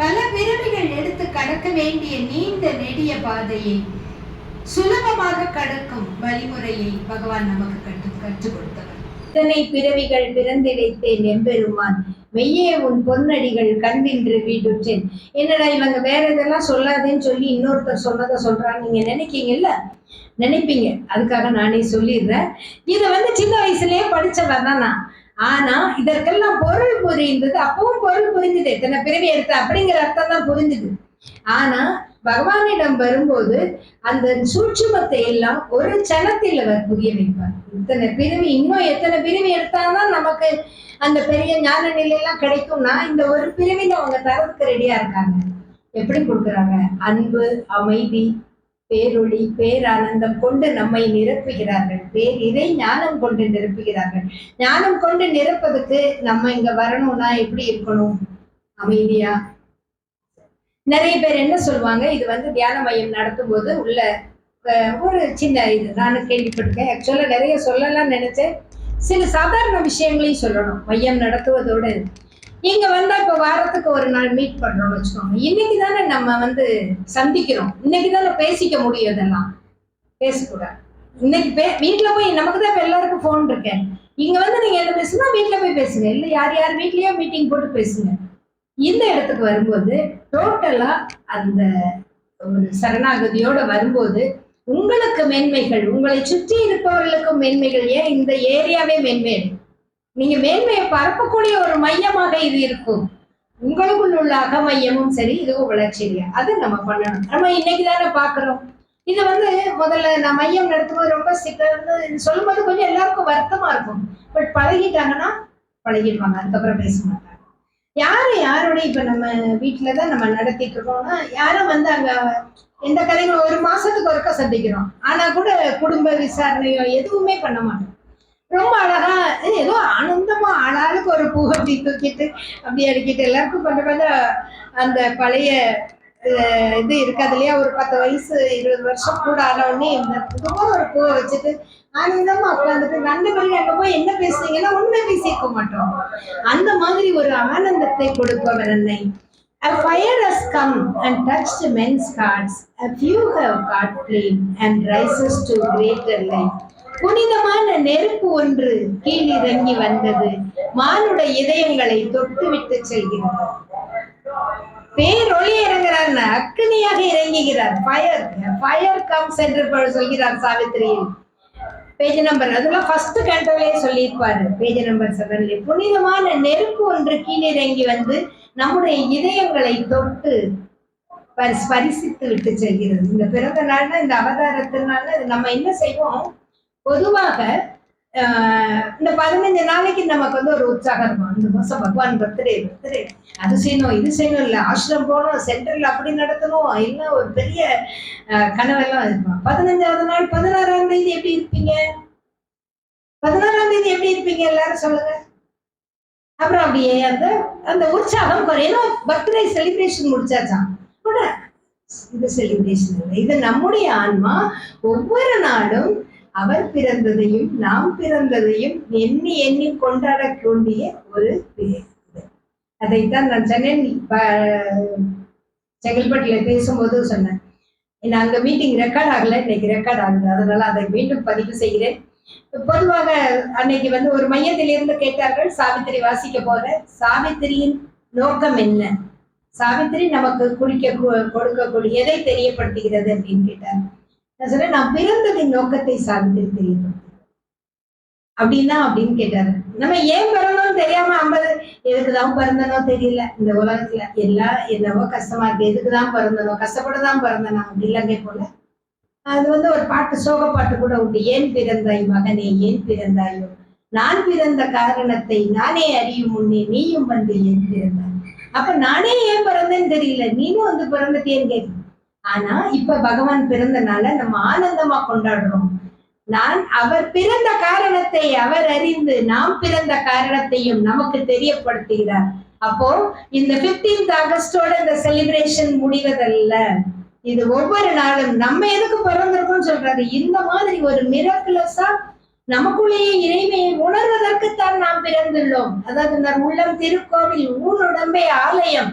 பல பிறவிகள் எடுத்து கடக்க வேண்டிய நீண்ட நெடிய பாதையை சுலபமாக கடக்கும் வழிமுறையை பகவான் நமக்கு கற்று கற்றுக் கொடுத்தவர். இத்தனை பிறவிகள் பிறந்திழைத்தேன் எம்பெருமான். மெய்யே உன் பொன்னடிகள் கண்டின்று வீடுற்றேன் என்னடா இவங்க வேற இதெல்லாம் சொல்லாதேன்னு சொல்லி இன்னொருத்தர் சொன்னதை சொல்றான்னு நீங்க நினைக்கீங்கல்ல? நினைப்பீங்க. அதுக்காக நானே சொல்லிடுறேன். இதை வந்து சின்ன வயசுலயே படிச்சவன் தான் நான். ஆனா இதற்கெல்லாம் பொருள் புரிந்தது அப்பவும் பொருள் புரிஞ்சுது எத்தனை பிறவி எடுத்த அப்படிங்கிற அர்த்தம் தான் புரிஞ்சுது. ஆனா பகவானிடம் வரும்போது அந்த சூட்சுமத்தை எல்லாம் ஒரு சனத்தில் அவர் புரிய வைப்பார். இத்தனை பிரிவு இன்னும் எத்தனை பிரிவு எடுத்தாதான் நமக்கு அந்த பெரிய ஞான நிலையெல்லாம் கிடைக்கும்னா இந்த ஒரு பிரிவில அவங்க தரதுக்கு ரெடியா இருக்காங்க. எப்படி கொடுக்குறாங்க? அன்பு அமைதி பேரொளி பேரானந்தம் கொண்டு நம்மை நிரப்புகிறார்கள். பேர் இதை ஞானம் கொண்டு நிரப்புகிறார்கள். ஞானம் கொண்டு நிரப்பதுக்கு நம்ம இங்க வரணும்னா எப்படி இருக்கணும்? அமைதியா? நிறைய பேர் என்ன சொல்லுவாங்க? இது வந்து தியான மையம் நடத்தும் போது உள்ள ஒரு சின்ன இது. நானும் கேள்விப்பட்டிருக்கேன். ஆக்சுவலா நிறைய சொல்லலாம்னு நினைச்சேன். சில சாதாரண விஷயங்களையும் சொல்லணும். மையம் நடத்துவதோடு இங்க வந்தா இப்ப வாரத்துக்கு ஒரு நாள் மீட் பண்றோம்னு வச்சுக்கோங்க. இன்னைக்கு தானே நம்ம வந்து சந்திக்கிறோம். இன்னைக்கு தானே பேசிக்க முடியும் இதெல்லாம். பேசக்கூடாது இன்னைக்கு பே வீட்டுல போய் நமக்கு தான் இப்ப எல்லாருக்கும் ஃபோன் இருக்கேன் இங்க வந்து நீங்க என்ன பேசுனா வீட்டுல போய் பேசுங்க. இல்ல யார் யார் வீட்லயோ மீட்டிங் போட்டு பேசுங்க. இந்த இடத்துக்கு வரும்போது டோட்டலா அந்த ஒரு சரணாகதியோட வரும்போது உங்களுக்கு மேன்மைகள் உங்களை சுற்றி இருப்பவர்களுக்கும் மேன்மைகள். ஏன் இந்த ஏரியாவே மென்மை? நீங்க மேன்மையை பரப்பக்கூடிய ஒரு மையமாக இது இருக்கும். உங்களுக்குள் உள்ள அகமையமும் சரி இதுவும் வளர்ச்சியா அது நம்ம பண்ணணும். நம்ம இன்னைக்கு தானே பாக்குறோம் இது வந்து முதல்ல நான் மையம் நடத்தும்போது ரொம்ப சிக்கல் சொல்லும்போது கொஞ்சம் எல்லாருக்கும் வருத்தமா இருக்கும். பட் பழகிட்டாங்கன்னா பழகிடுவாங்க. அதுக்கப்புறம் பேச மாட்டாங்க. யாரு யாரோட இப்ப நம்ம வீட்டுலதான் நம்ம நடத்திட்டு இருக்கோம்னா யாரும் வந்து அங்க எந்த கதைகளும் ஒரு மாசத்துக்கு ஒருக்க சந்திக்கிறோம். ஆனா கூட குடும்ப விசாரணையோ எதுவுமே பண்ண மாட்டோம். ரொம்ப அழகா ஏதோ ஆனந்தமா ஆளாளுக்கு ஒரு பூ அப்படி தூக்கிட்டு அப்படி அடிக்கிட்டு எல்லாருக்கும் கொஞ்சம் கொஞ்சம் அந்த பழைய அஹ், இது இருக்கு அதுலயே ஒரு பத்து வயசு இருபது வருஷம் கூட ஆன உடனே இந்த புதுவா ஒரு பூவை வச்சுட்டு ஆனந்தமா உட்காந்துட்டு ரெண்டு பேரும் அங்க போய் என்ன பேசுனீங்கன்னா ஒண்ணுமே பேசியிருக்க மாட்டோம் அந்த மாதிரி ஒரு ஆனந்தத்தை கொடுப்பவர் என்னை A fire has come and touched men's hearts. A few have got flame and rises to greater light. புனிதமான நெருப்பு ஒன்று கீழிறங்கி வந்தது. மானுட இதயங்களை தொட்டு விட்டு செல்கிறது பேரொளி இறங்குறார் அக்னியாக இறங்குகிறார். ஃபயர் ஃபயர் கம் சென்று சொல்கிறார் சாவித்திரியில் பேஜ் நம்பர் அதெல்லாம் ஃபர்ஸ்ட் கேண்டோலயே சொல்லியிருப்பாரு. பேஜ் நம்பர் செவன்ல புனிதமான நெருப்பு ஒன்று கீழிறங்கி வந்து நம்முடைய இதயங்களை தொட்டு ஸ்பரிசித்து விட்டு செல்கிறது. இந்த பிறந்த நாள்னா இந்த அவதாரத்தினால நம்ம என்ன செய்வோம்? பொதுவாக இந்த பதினஞ்சு நாளைக்கு நமக்கு வந்து ஒரு உற்சாகம் இருக்கும். அந்த மாசம் பகவான் பர்த்டே பர்த்டே. அது செய்யணும் இது செய்யணும். இல்லை ஆசிரம் போகணும் சென்டரில் அப்படி நடத்தணும். இல்லை ஒரு பெரிய கனவெல்லாம் இருக்கும். பதினஞ்சாவது நாள் பதினாறாம் தேதி எப்படி இருப்பீங்க? பதினாறாம் தேதி எப்படி இருப்பீங்க? எல்லாரும் சொல்லுங்க. அப்புறம் அப்படியே அந்த அந்த உற்சாகம் குறையணும் பர்த்டே செலிப்ரேஷன் முடிச்சாச்சாம் கூட இது செலிப்ரேஷன் இல்லை. இது நம்முடைய ஆன்மா ஒவ்வொரு நாளும் அவர் பிறந்ததையும் நாம் பிறந்ததையும் எண்ணி எண்ணி கொண்டாடக்கூடிய ஒரு அதைத்தான் நான் சொன்னேன் ப- செங்கல்பட்டுல பேசும்போது சொன்னேன். அங்க மீட்டிங் ரெக்கார்ட் ஆகல இன்னைக்கு ரெக்கார்ட் ஆகுது. அதனால அதை மீண்டும் பதிவு செய்கிறேன். பொதுவாக அன்னைக்கு வந்து ஒரு மையத்திலிருந்து கேட்டார்கள் சாவித்திரி வாசிக்க போற. சாவித்திரியின் நோக்கம் என்ன? சாவித்திரி நமக்கு குடிக்க கொடுக்கக்கூடிய எதை தெரியப்படுத்துகிறது அப்படின்னு கேட்டார். நான் சொன்னேன் நான் பிறந்ததின் நோக்கத்தை சார்ந்து தெரியப்படுத்து அப்படின்னா அப்படின்னு கேட்டாரு. நம்ம ஏன் பிறந்தோம் தெரியாம ஐம்பது எதுக்குதான் பிறந்தனோ தெரியல. இந்த உலகத்துல எல்லாம் என்னவோ கஷ்டமா இருக்கு. எதுக்குதான் பிறந்தனோ கஷ்டப்பட்டுதான் பிறந்தனா அப்படிலாம் கேட்போம்ல. அது வந்து ஒரு பாட்டு சோக பாட்டு கூட உண்டு. ஏன் பிறந்தாய் மகனே ஏன் பிறந்தாயோ? நான் பிறந்த காரணத்தை நானே அறியும் முன்னே நீயும் வந்து ஏன் பிறந்தாய்? அப்ப நானே ஏன் பிறந்தேன்னு தெரியல. நீனும் வந்து பிறந்துட்டேன்னு கேட்க ஆனா இப்ப பகவான் பிறந்தனால நம்ம ஆனந்தமா கொண்டாடுறோம். நான் அவர் பிறந்த காரணத்தை அவர் அறிந்து நாம் பிறந்த காரணத்தையும் நமக்கு தெரியப்படுத்துகிறார். அப்போ இந்த 15th ஆகஸ்டோட இந்த செலிப்ரேஷன் முடிவதல்ல. இது ஒவ்வொரு நாளும் நம்ம எதுக்கு பிறந்திருக்கோம் சொல்றாரு. இந்த மாதிரி ஒரு மிரக்குலஸா நமக்குள்ளேயே இறைமையை உணர்வதற்குத்தான் நாம் பிறந்துள்ளோம். அதாவது உள்ளம் திருக்கோவில் ஊனுடம்பே ஆலயம்.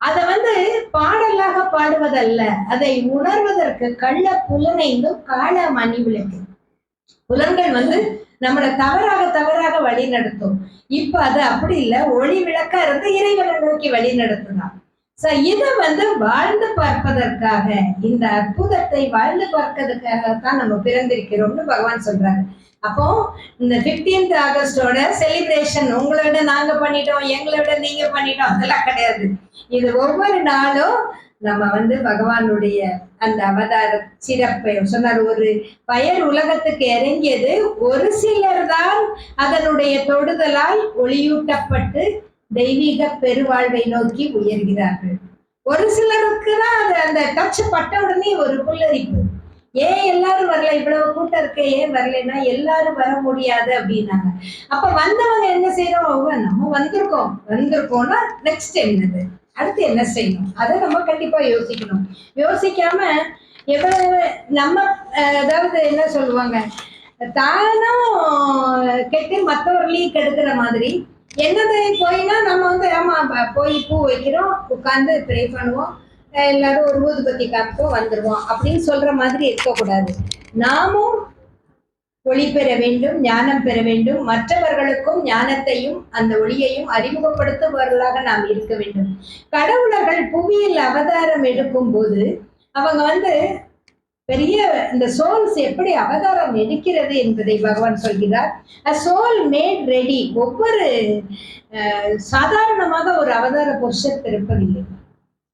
அதை வந்து பாடலாக பாடுவதல்ல அதை உணர்வதற்கு கள்ள புலனைந்தும் கால மணி விளக்கு. புலன்கள் வந்து நம்மளை தவறாக தவறாக வழி நடத்தும் இப்ப அது அப்படி இல்ல ஒளி விளக்கா இருந்து இறைவனை நோக்கி வழி நடத்துதான் இதை வந்து வாழ்ந்து பார்ப்பதற்காக இந்த அற்புதத்தை வாழ்ந்து பார்க்கறதுக்காகத்தான் நம்ம பிறந்திருக்கிறோம்னு பகவான் சொல்றாரு. அப்போ இந்த 15th ஆகஸ்டோட செலிப்ரேஷன் உங்களை விட நாங்க பண்ணிட்டோம் எங்களை விட நீங்க பண்ணிட்டோம் அதெல்லாம் கிடையாது. இது ஒவ்வொரு நாளும் நம்ம வந்து பகவானுடைய அந்த அவதார சிறப்பை சொன்னார். ஒரு பயர் உலகத்துக்கு இறங்கியது ஒரு சிலர் தான் அதனுடைய தொடுதலால் ஒளியூட்டப்பட்டு தெய்வீக பெருவாழ்வை நோக்கி உயர்கிறார்கள். ஒரு சிலருக்கு தான் அது அந்த டச் பட்ட உடனே ஒரு புல்லரிப்பு. ஏன் எல்லாரும் வரல? இவ்வளவு கூட்டம் இருக்க ஏன் வரலைன்னா எல்லாரும் வர முடியாது அப்படின்னாங்க. அப்ப வந்தவங்க என்ன செய்யறோம் அவங்க நம்ம வந்திருக்கோம். வந்திருக்கோம்னா நெக்ஸ்ட் என்னது? அடுத்து என்ன செய்யணும்? அதை நம்ம கண்டிப்பா யோசிக்கணும். யோசிக்காம எவ்வளவு நம்ம அதாவது என்ன சொல்லுவாங்க? தானும் கெட்டு மற்றவர்களையும் கெடுக்கிற மாதிரி என்னது போயினா நம்ம வந்து ஆமா போய் பூ வைக்கிறோம் உட்கார்ந்து ப்ரே பண்ணுவோம். எல்லாரும் ஒரு ஊதுபத்தி காப்போம் வந்துடுவோம் அப்படின்னு சொல்ற மாதிரி இருக்கக்கூடாது. நாமும் ஒளி பெற வேண்டும் ஞானம் பெற வேண்டும். மற்றவர்களுக்கும் ஞானத்தையும் அந்த ஒளியையும் அறிமுகப்படுத்துபவர்களாக நாம் இருக்க வேண்டும். கடவுளர்கள் புவியில் அவதாரம் எடுக்கும் போது அவங்க வந்து பெரிய இந்த சோல்ஸ் எப்படி அவதாரம் எடுக்கிறது என்பதை பகவான் சொல்கிறார். அ சோல் மேட் ரெடி ஒவ்வொரு சாதாரணமாக ஒரு அவதார புருஷர் பிறப்பதில்லை.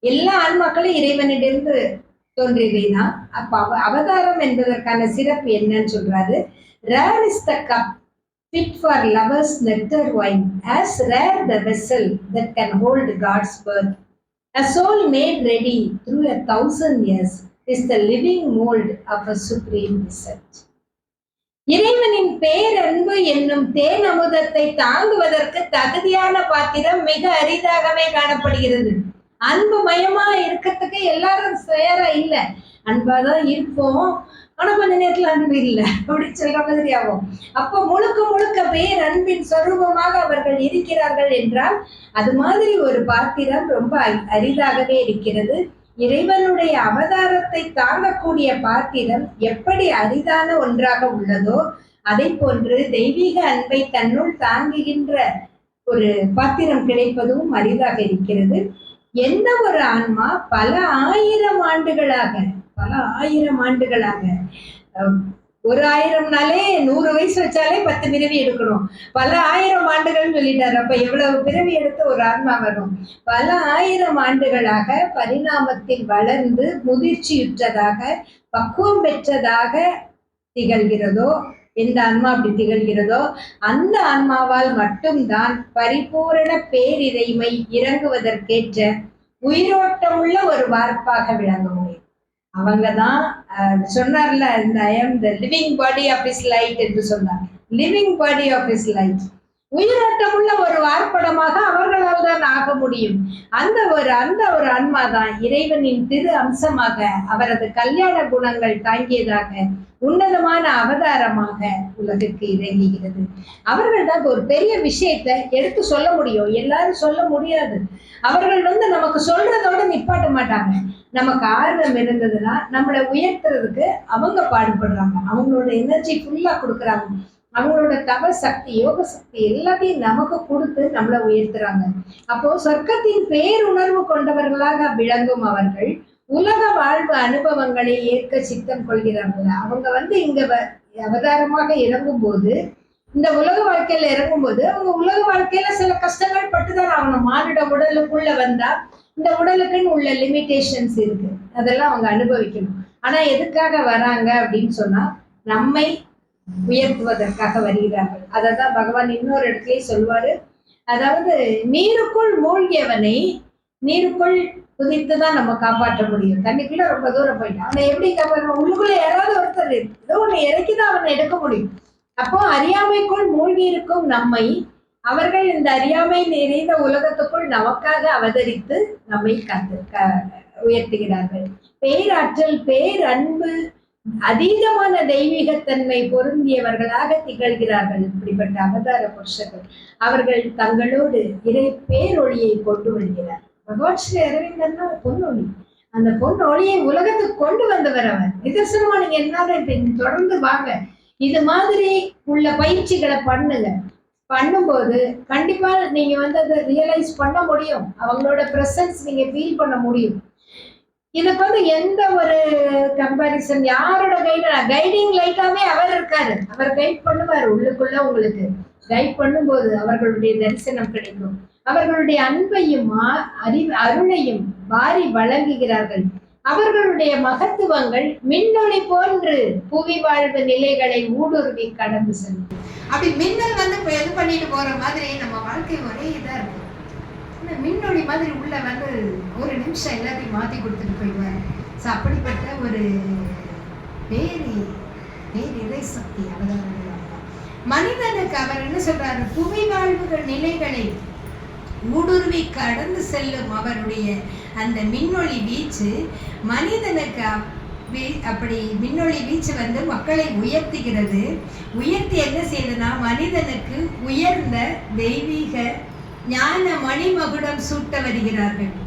எல்லா ஆன்மாக்களும் இறைவனிடமிருந்து தோன்றியவைதான் அப்ப அவ அவதாரம் என்பதற்கான சிறப்பு என்னன்னு சொல்றாரு. Rare is the cup fit for lovers nectar wine as rare the vessel that can hold God's birth a soul made ready through a thousand years is the living mould of a supreme result இறைவனின் பேரன்பு என்னும் தேன் அமுதத்தை தாங்குவதற்கு தகுதியான பாத்திரம் மிக அரிதாகவே காணப்படுகிறது. அன்பு மயமா இருக்கிறதுக்கு எல்லாரும் தயாரா இல்ல. அன்பாதான் இருப்போம். ஆனா கொஞ்ச நேரத்துல அன்பு இல்ல. அப்படி சொல்ற மாதிரி ஆகும். அப்போ முழுக்க முழுக்க பேர் அன்பின் சொரூபமாக அவர்கள் இருக்கிறார்கள் என்றால் அது மாதிரி ஒரு பாத்திரம் ரொம்ப அரி- அரிதாகவே இருக்கிறது. இறைவனுடைய அவதாரத்தை தாங்கக்கூடிய பாத்திரம் எப்படி அரிதான ஒன்றாக உள்ளதோ அதை போன்று தெய்வீக அன்பை தன்னுள் தாங்குகின்ற ஒரு பாத்திரம் கிடைப்பதும் அரிதாக இருக்கிறது. எந்த ஒரு ஆன்மா பல ஆயிரம் ஆண்டுகளாக பல ஆயிரம் ஆண்டுகளாக ஒரு ஆயிரம்னாலே நூறு வயசு வச்சாலே பத்து பிறவி எடுக்கணும். பல ஆயிரம் ஆண்டுகள் சொல்லிட்டாரு. அப்ப எவ்வளவு பிறவி எடுத்து ஒரு ஆன்மா வரும்? பல ஆயிரம் ஆண்டுகளாக பரிணாமத்தில் வளர்ந்து முதிர்ச்சியுற்றதாக பக்குவம் பெற்றதாக திகழ்கிறதோ எந்த ஆன்மா அப்படி திகழ்கிறதோ அந்த ஆன்மாவால் மட்டும்தான் பரிபூரண பேரிறைமை இறங்குவதற்கேற்ற உயிரோட்டமுள்ள ஒரு வார்ப்பாக விளங்க முடியும். அவங்க தான் சொன்னார்ல இந்த I am the living body of his light என்று சொன்னார். Living body of his light உயிரோட்டமுள்ள ஒரு வார்ப்படமாக அவர்களால் தான் ஆக முடியும். அந்த ஒரு அந்த ஒரு ஆன்மா தான் இறைவனின் திரு அம்சமாக அவரது கல்யாண குணங்கள் தாங்கியதாக உன்னதமான அவதாரமாக உலகிற்கு இறங்குகிறது. அவர்கள் தான் ஒரு பெரிய விஷயத்தை எடுத்து சொல்ல முடியும். எல்லாரும் சொல்ல முடியாது. அவர்கள் வந்து நமக்கு சொல்றதோட நிப்பாட்ட மாட்டாங்க. நமக்கு ஆர்வம் இருந்ததுன்னா நம்மளை உயர்த்துறதுக்கு அவங்க பாடுபடுறாங்க. அவங்களோட எனர்ஜி ஃபுல்லா கொடுக்குறாங்க. அவங்களோட தவ சக்தி யோக சக்தி எல்லாத்தையும் நமக்கு கொடுத்து நம்மளை உயர்த்துறாங்க. அப்போ சொர்க்கத்தின் பேருணர்வு கொண்டவர்களாக விளங்கும் அவர்கள் உலக வாழ்வு அனுபவங்களை ஏற்க சித்தம் கொள்கிறார்கள். அவங்க வந்து இங்க வ- அவதாரமாக இறங்கும் போது இந்த உலக வாழ்க்கையில இறங்கும் போது அவங்க உலக வாழ்க்கையில சில கஷ்டங்கள் பட்டுதான் ஆகணும். மானிட உடலுக்குள்ள வந்தா இந்த உடலுக்குன்னு உள்ள லிமிட்டேஷன்ஸ் இருக்கு. அதெல்லாம் அவங்க அனுபவிக்கணும். ஆனா எதுக்காக வராங்க அப்படின்னு சொன்னா நம்மை உயர்த்துவதற்காக வருகிறார்கள். அதை தான் பகவான் இன்னொரு இடத்துலயே சொல்வாரு அதாவது நீருக்குள் மூழ்கியவனை நீருக்குள் குதித்து தான் நம்ம காப்பாற்ற முடியும். தண்ணிக்குள்ள ரொம்ப தூரம் போயிட்டான். அவனை எப்படி காப்பாற்ற உள்ளுக்குள்ள யாராவது ஒருத்தர் ஏதோ ஒண்ணு இறக்கி தான் அவனை எடுக்க முடியும். அப்போ அறியாமைக்குள் மூழ்கி இருக்கும் நம்மை அவர்கள் இந்த அறியாமை நிறைந்த உலகத்துக்குள் நமக்காக அவதரித்து நம்மை கத்து க- உயர்த்துகிறார்கள். பேராற்றல் பேரன்பு அதீதமான தெய்வீகத்தன்மை பொருந்தியவர்களாக திகழ்கிறார்கள் இப்படிப்பட்ட அவதார புருஷர்கள். அவர்கள் தங்களோடு இறை பேரொழியை கொண்டு வருகிறார். பகவான் ஸ்ரீ அரவிந்தர்னா பொன்னொழி அந்த பொன்னொழியை உலகத்துக்கு கொண்டு வந்தவர் அவர். நிதர்சனமா நீங்க என்ன தொடர்ந்து வாங்க. இது மாதிரி உள்ள பயிற்சிகளை பண்ணுங்க. பண்ணும்போது கண்டிப்பா நீங்க வந்து அதை ரியலைஸ் பண்ண முடியும். அவங்களோட ப்ரெசன்ஸ் நீங்க ஃபீல் பண்ண முடியும். இதுக்கு வந்து எந்த ஒரு கம்பாரிசன் யாரோட கைடு கைடிங் லைட்டாவே அவர் இருக்காரு. அவர் கைட் பண்ணுவார் உள்ளுக்குள்ள உங்களுக்கு. கைட் பண்ணும்போது அவர்களுடைய தரிசனம் கிடைக்கும். அவர்களுடைய அன்பையும் அறி அறிவு அருளையும் வாரி வழங்குகிறார்கள். அவர்களுடைய மகத்துவங்கள் மின்னொளி போன்று புவி வாழ்வு நிலைகளை ஊடுருவி கடந்து செல்லும். அப்படி மின்னல் வந்து இப்போ இது பண்ணிட்டு போற மாதிரி நம்ம வாழ்க்கை ஒரே இதாக இருக்கும் இந்த மின்னொளி மாதிரி உள்ள வந்து ஒரு நிமிஷம் எல்லாத்தையும் மாற்றி கொடுத்துட்டு போயிடுவார். ஸோ அப்படிப்பட்ட ஒரு பேரி பேர் இறை சக்தி அவதாரம் மனிதனுக்கு அவர் என்ன சொல்றாரு? புவி வாழ்வுகள் நிலைகளை ஊடுருவி கடந்து செல்லும் அவருடைய அந்த மின்னொளி வீச்சு மனிதனுக்கு அப்படி மின்னொளி வீச்சு வந்து மக்களை உயர்த்துகிறது. உயர்த்தி என்ன செய்யுதுன்னா மனிதனுக்கு உயர்ந்த தெய்வீக ஞான மணிமகுடம் சூட்ட வருகிறார்கள்.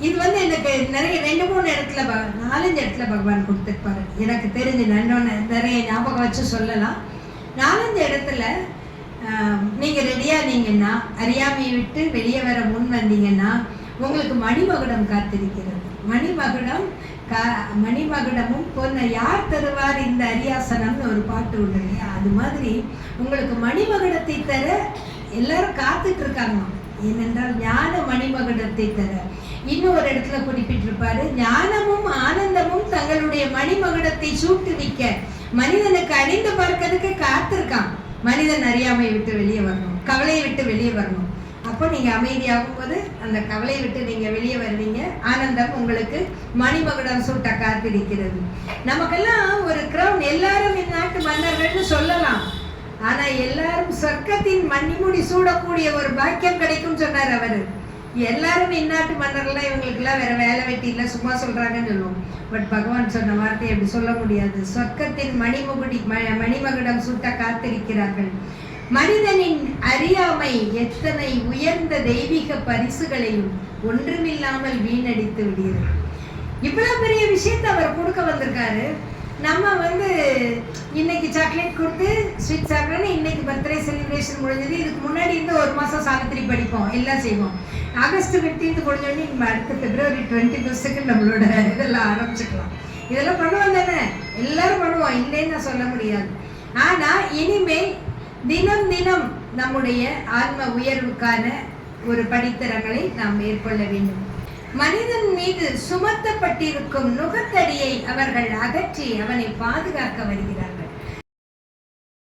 இது வந்து எனக்கு நிறைய ரெண்டு மூணு இடத்துல ப- நாலஞ்சு இடத்துல பகவான் கொடுத்துருப்பாரு. எனக்கு தெரிஞ்சு நன்னொன்று நிறைய ஞாபகம் வச்சு சொல்லலாம். நாலஞ்சு இடத்துல ஆஹ், ரெடியாக நீங்கன்னா அறியாமையை விட்டு வெளியே வர முன் வந்தீங்கன்னா உங்களுக்கு மணிமகுடம் காத்திருக்கிறது. மணிமகுடம் கா மணிமகுடமும் பொன்ன யார் தருவார் இந்த அரியாசனம்னு ஒரு பாட்டு உண்டு. இல்லையா அது மாதிரி உங்களுக்கு மணிமகுடத்தை தர எல்லாரும் காத்துட்டு இருக்காங்க. ஏனென்றால் ஞான மணிமகுடத்தை தர. இன்னும் ஒரு இடத்துல குறிப்பிட்டிருப்பாரு ஞானமும் ஆனந்தமும் தங்களுடைய மணிமகுடத்தை சூட்டுவிக்க மனிதனுக்கு அணிந்து பார்க்கறதுக்கு காத்திருக்கான் மனிதன் அறியாமையை விட்டு வெளியே வரணும் கவலையை விட்டு வெளியே வரணும். அப்போ நீங்க அமைதியாகும் போது அந்த கவலையை விட்டு நீங்க வெளியே வருவீங்க. ஆனந்தம் உங்களுக்கு மணிமகுடம் சூட்ட காத்திருக்கிறது. நமக்கெல்லாம் ஒரு கிரௌன் எல்லாரும் இந்நாட்டு மன்னர்கள்னு சொல்லலாம். ஆனால் எல்லாரும் சொர்க்கத்தின் மணிமுடி சூடக்கூடிய ஒரு பாக்கியம் கிடைக்கும் சொன்னார் அவர். எல்லாரும் இந்நாட்டு மன்னர்கள்லாம் இவங்களுக்குலாம் வேற வேலை வெட்டி இல்லை சும்மா சொல்றாங்கன்னு சொல்லுவோம். பட் பகவான் சொன்ன வார்த்தையை அப்படி சொல்ல முடியாது. சொர்க்கத்தின் மணிமுகுடி ம- மணிமகுடம் சூட்ட காத்திருக்கிறார்கள். மனிதனின் அறியாமை எத்தனை உயர்ந்த தெய்வீக பரிசுகளையும் ஒன்றுமில்லாமல் வீணடித்து விடுகிறது. இவ்வளவு பெரிய விஷயத்தை அவர் கொடுக்க வந்திருக்காரு. நம்ம வந்து இன்னைக்கு சாக்லேட் கொடுத்து ஸ்வீட் சாப்பிட்றேன்னு இன்னைக்கு பர்த்டே செலிப்ரேஷன் முடிஞ்சது. இதுக்கு முன்னாடி இருந்து ஒரு மாதம் சாவித்திரி படிப்போம் எல்லாம் செய்வோம். ஆகஸ்ட் ஃபிஃப்டீன்த் முடிஞ்சோடனே நம்ம அடுத்த பிப்ரவரி டுவெண்ட்டி ஃபஸ்ட்டுக்கு நம்மளோட இதெல்லாம் ஆரம்பிச்சுக்கலாம். இதெல்லாம் பண்ணுவோம் தானே? எல்லாரும் பண்ணுவோம் இல்லைன்னு நான் சொல்ல முடியாது. ஆனால் இனிமேல் தினம் தினம் நம்முடைய ஆத்ம உயர்வுக்கான ஒரு படித்தரங்களை நாம் மேற்கொள்ள வேண்டும். மனிதன் மீது சுமத்தப்பட்டிருக்கும் நுகத்தடியை அவர்கள் அகற்றி அவனை பாதுகாக்க வருகிறார்கள்.